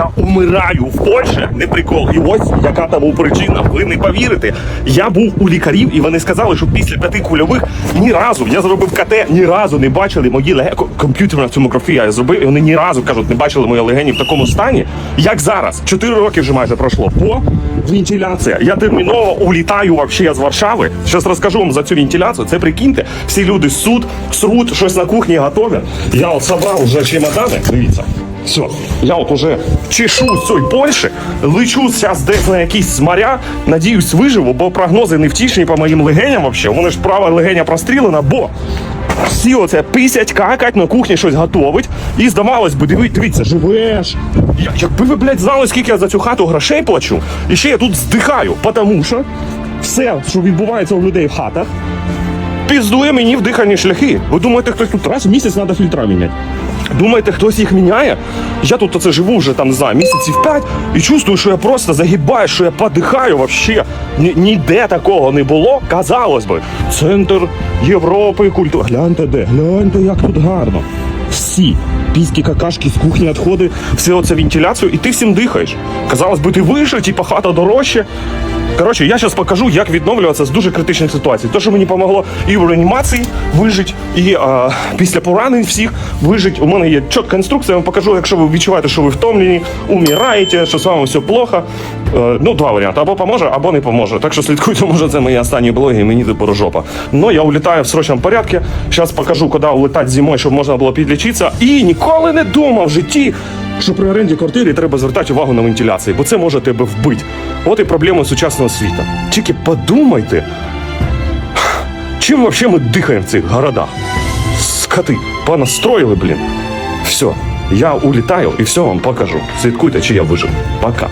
Я умираю в Польщі, не прикол. І ось яка тому причина. Ви не повірите. Я був у лікарів, і вони сказали, що після п'яти кульових ні разу я зробив КТ, ні разу не бачили мої легені. Комп'ютерна томографія я зробив, і вони ні разу кажуть, не бачили мої легені в такому стані, як зараз. Чотири роки вже майже пройшло. Бо вентиляція. Я терміново улітаю вообще з Варшави. Зараз розкажу вам за цю вентиляцію. Це прикиньте, всі люди суд, срут, щось на кухні готові. Я собрав вже чемодани. Дивіться. Все, я от уже чешу з цієї Польщі, лечу зараз десь на якісь моря, надіюсь, виживу, бо прогнози не втішні по моїм легеням. У мене ж права легеня прострілена, бо всі оце писять, какать, на кухні щось готовить. І здавалось би, дивіться, живеш. Якби ви, блядь, знали, скільки я за цю хату грошей плачу, і ще я тут здихаю, тому що все, що відбувається у людей в хатах, піздує мені в дихальні шляхи. Ви думаєте, хтось тут раз в місяць треба фільтра міняти? Думаєте, хтось їх міняє? Я тут оце живу вже там, знаю, місяців п'ять і чувствую, що я просто загибаю, що я подихаю вообще. Ні, ніде такого не було. Казалось би, центр Європи, культура. Гляньте де, гляньте, як тут гарно. Всі піські какашки з кухні відходи, все оце вентиляцію, і ти всім дихаєш. Казалось би, ти вийшов, типа хата дорожче. Коротше, я зараз покажу, як відновлюватися з дуже критичних ситуацій. Те, що мені допомогло і в реанімації вижити, і а, після поранень всіх вижити. У мене є чітка інструкція, я вам покажу, якщо ви відчуваєте, що ви втомлені, умираєте, що з вами все плохо. Е, ну, два варіанти: або поможе, або не поможе. Так що слідкуйте, може, це мої останні блоги, і мені тепер жопа. Ну, я улітаю в срочному порядку. Зараз покажу, куди улетати зимою, щоб можна було підлічитися. І ніколи не думав в житті, що при оренді квартири треба звертати увагу на вентиляцію, бо це може тебе вбити. От і проблема сучасного світу. Тільки подумайте, чим взагалі ми дихаємо в цих городах? Скоти, понастроїли, блін. Все, я улітаю і все вам покажу. Слідкуйте, чи я вижив. Пока.